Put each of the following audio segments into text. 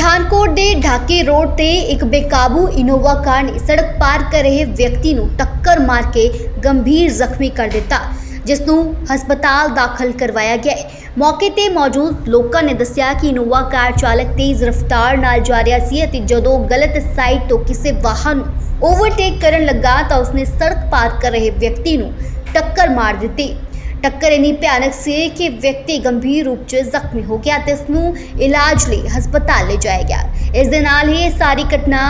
ਪਠਾਨਕੋਟ ਦੇ ਢਾਕੇ ਰੋਡ ਤੇ ਇੱਕ ਬੇਕਾਬੂ ਇਨੋਵਾ ਕਾਰ ਨੇ ਸੜਕ ਪਾਰ ਕਰ ਰਹੇ ਵਿਅਕਤੀ ਨੂੰ ਟੱਕਰ ਮਾਰ ਕੇ ਗੰਭੀਰ ਜ਼ਖਮੀ ਕਰ ਦਿੱਤਾ, ਜਿਸ ਨੂੰ ਹਸਪਤਾਲ ਦਾਖਲ ਕਰਵਾਇਆ ਗਿਆ ਹੈ। ਮੌਕੇ ਤੇ ਮੌਜੂਦ ਲੋਕਾਂ ਨੇ ਦੱਸਿਆ ਕਿ ਇਨੋਵਾ ਕਾਰ ਚਾਲਕ ਤੇਜ਼ ਰਫ਼ਤਾਰ ਨਾਲ ਜਾ ਰਿਹਾ ਸੀ ਅਤੇ ਜਦੋਂ ਗਲਤ ਸਾਈਡ ਤੋਂ ਕਿਸੇ ਵਾਹਨ ਨੂੰ ਓਵਰਟੇਕ ਕਰਨ ਲੱਗਾ ਤਾਂ ਉਸਨੇ ਸੜਕ ਪਾਰ ਕਰ ਰਹੇ ਵਿਅਕਤੀ ਨੂੰ ਟੱਕਰ ਮਾਰ ਦਿੱਤੀ। ਟੱਕਰ ਇੰਨੀ ਭਿਆਨਕ ਸੀ ਕਿ ਵਿਅਕਤੀ ਗੰਭੀਰ ਰੂਪ 'ਚ ਜ਼ਖਮੀ ਹੋ ਗਿਆ ਤੇ ਉਸ ਨੂੰ ਇਲਾਜ ਲਈ ਹਸਪਤਾਲ ਲੈ ਜਾਇਆ ਗਿਆ ਇਸ ਦੇ ਨਾਲ ਹੀ ਇਹ ਸਾਰੀ ਘਟਨਾ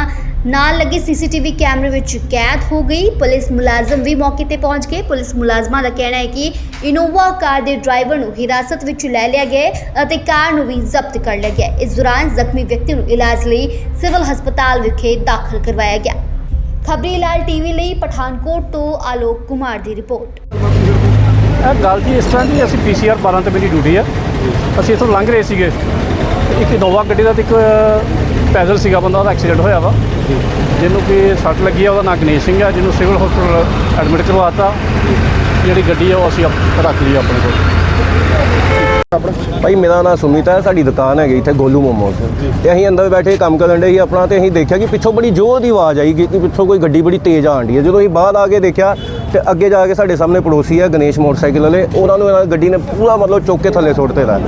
ਨਾਲ ਲੱਗੇ ਸੀਸੀਟੀਵੀ ਕੈਮਰੇ ਵਿੱਚ ਕੈਦ ਹੋ ਗਈ ਪੁਲਿਸ ਮੁਲਾਜ਼ਮ ਵੀ ਮੌਕੇ ਤੇ ਪਹੁੰਚ ਗਏ ਪੁਲਿਸ ਮੁਲਾਜ਼ਮਾਂ ਦਾ ਕਹਿਣਾ ਹੈ ਕਿ ਇਨੋਵਾ ਕਾਰ ਦੇ ਡਰਾਈਵਰ ਨੂੰ ਹਿਰਾਸਤ ਵਿੱਚ ਲੈ ਲਿਆ ਗਿਆ ਅਤੇ ਕਾਰ ਨੂੰ ਵੀ ਜ਼ਬਤ ਕਰ ਲਿਆ ਗਿਆ ਇਸ ਦੌਰਾਨ ਜ਼ਖਮੀ ਵਿਅਕਤੀ ਨੂੰ ਇਲਾਜ ਲਈ ਸਿਵਲ ਹਸਪਤਾਲ ਵਿਖੇ ਦਾਖਲ ਕਰਵਾਇਆ ਗਿਆ ਖਬਰੀ ਲਾਲ ਟੀਵੀ ਲਈ ਪਠਾਨਕੋਟ ਤੋਂ ਆਲੋਕ ਕੁਮਾਰ ਦੀ ਰਿਪੋਰਟ ਇਹ ਗੱਲ ਜੀ ਇਸ ਤਰ੍ਹਾਂ ਦੀ ਅਸੀਂ ਪੀਸੀਆਰ 12 ਤੇ ਮੇਰੀ ਡਿਊਟੀ ਆ। ਅਸੀਂ ਇੱਥੋਂ ਲੰਘ ਰਹੇ ਸੀਗੇ। ਇੱਕ ਇਨੋਵਾ ਗੱਡੀ ਦਾ ਤੇ ਇੱਕ ਪੈਦਲ ਸੀਗਾ ਬੰਦਾ ਉਹਦਾ ਐਕਸੀਡੈਂਟ ਹੋਇਆ ਵਾ। ਜਿਹਨੂੰ ਕਿ ਸੱਟ ਲੱਗੀ ਆ ਉਹਦਾ ਨਾਂ ਗਣੇਸ਼ ਸਿੰਘ ਆ ਜਿਹਨੂੰ ਸਿਵਲ ਹਸਪੀਟਲ ਐਡਮਿਟ ਕਰਵਾਤਾ ਜਿਹੜੀ ਗੱਡੀ ਆ ਉਹ ਅਸੀਂ ਰੱਖ ਲਈ ਆਪਣੇ ਕੋਲ। ਭਾਈ, ਮੇਰਾ ਨਾਮ ਸੁਮਿਤ ਹੈ, ਸਾਡੀ ਦੁਕਾਨ ਹੈਗੀ ਇੱਥੇ ਗੋਲੂ ਮੋਮੋਸ ਤੇ। ਅਸੀਂ ਅੰਦਰ ਬੈਠੇ ਕੰਮ ਕਰਨ ਦੇ ਸੀ ਆਪਣਾ, ਤੇ ਅਸੀਂ ਦੇਖਿਆ ਕਿ ਪਿੱਛੋਂ ਬੜੀ ਜ਼ੋਰ ਦੀ ਆਵਾਜ਼ ਆਈ, ਕਿ ਪਿੱਛੋਂ ਕੋਈ ਗੱਡੀ ਬੜੀ ਤੇਜ਼ ਆਣ ਡਈ ਹੈ। ਜਦੋਂ ਅਸੀਂ ਬਾਹਰ ਆ ਕੇ ਦੇਖਿਆ, ਤੇ ਅੱਗੇ ਜਾ ਕੇ ਸਾਡੇ ਸਾਹਮਣੇ ਪੜੋਸੀ ਹੈ, ਗਣੇਸ਼ ਮੋਟਰਸਾਈਕਲ ਵਾਲੇ। ਉਹਨਾਂ ਨੂੰ ਇਹਨਾਂ ਗੱਡੀ ਨੇ ਪੂਰਾ ਮਤਲਬ ਚੁੱਕ ਕੇ ਥੱਲੇ ਸੁੱਟ ਦਿੱਤਾ।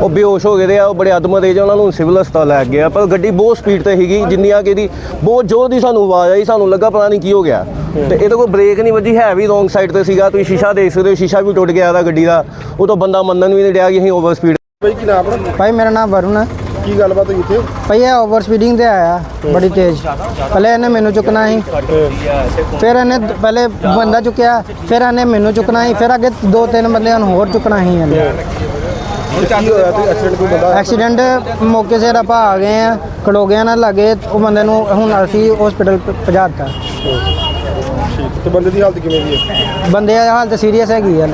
ਉਹ ਬੇਹੋਸ਼ ਹੋ ਗਏ ਦੇ ਆ, ਉਹ ਬੜੇ ਅਦਮ ਦੇ ਉਹਨਾਂ ਨੂੰ ਸਿਵਲ ਹਸਪਤਾਲ ਲੈ ਗਏ। ਆ ਪਰ ਗੱਡੀ ਬਹੁਤ ਸਪੀਡ ਤੇ ਸੀਗੀ ਜਿੰਨੀ ਆ ਕਿ ਇਹਦੀ ਬਹੁਤ ਜ਼ੋਰ ਦੀ ਸਾਨੂੰ ਆਵਾਜ਼ ਆਈ, ਸਾਨੂੰ ਲੱਗਾ ਪਤਾ ਨਹੀਂ ਕੀ ਹੋ ਗਿਆ। ਤੇ ਇਹਦੇ ਕੋਲ ਬ੍ਰੇਕ ਨਹੀਂ ਵੱਜੀ ਹੈ ਵੀ ਰੋਂਗ ਸਾਈਡ ਤੇ ਸੀਗਾ ਤੁਸੀਂ ਸ਼ੀਸ਼ਾ ਦੇਖ ਸਕਦੇ ਹੋ ਸ਼ੀਸ਼ਾ ਵੀ ਟੁੱਟ ਗਿਆ ਇਹਦਾ ਗੱਡੀ ਦਾ ਉਹ ਤੋਂ ਬੰਦਾ ਮੰਨਣ ਵੀ ਨਹੀਂ ਡਿਆ ਕਿ ਅਸੀਂ ਓਵਰ ਸਪੀਡ ਭਾਈ ਕੀ ਨਾਮ ਆਪਣਾ? ਭਾਈ ਮੇਰਾ ਨਾਮ ਵਰੁਣ ਹੈ। ਕੀ ਗੱਲਬਾਤ ਹੋਈ ਇੱਥੇ? ਭਾਈ ਇਹ ਓਵਰ ਸਪੀਡਿੰਗ ਤੇ ਆਇਆ ਬੜੀ ਤੇਜ਼। ਪਹਿਲੇ ਇਹਨੇ ਮੈਨੂੰ ਚੁੱਕਣਾ ਸੀ। ਫਿਰ ਇਹਨੇ ਦ- ਪਹਿਲੇ ਬੰਦਾ ਚੁੱਕਿਆ ਫਿਰ ਇਹਨੇ ਮੈਨੂੰ ਚੁੱਕਣਾ ਸੀ ਫਿਰ ਅੱਗੇ ਦੋ ਤਿੰਨ ਬੰਦਿਆਂ ਨੂੰ ਹੋਰ ਚੁੱਕਣਾ ਸੀ ਇਹਨੇ। ਐਕਸੀਡੈਂਟ ਕੋਈ ਬੰਦਾ ਐਕਸੀਡੈਂਟ ਮੌਕੇ ਸਿਰ ਆਪਾਂ ਆ ਗਏ ਆ ਖੜੋ ਨਾ ਲੱਗੇ ਉਹ ਬੰਦੇ ਨੂੰ ਹੁਣ ਅਸੀਂ ਹਸਪੀਟਲ ਪਹੁੰਚਾ ਦਿੱਤਾ। ਠੀਕ। ਤੇ ਬੰਦੇ ਦੀ ਹਾਲਤ ਕਿਵੇਂ ਦੀ ਹੈ? ਬੰਦੇ ਦੀ ਹਾਲਤ ਸੀਰੀਅਸ ਹੈਗੀ ਹੈ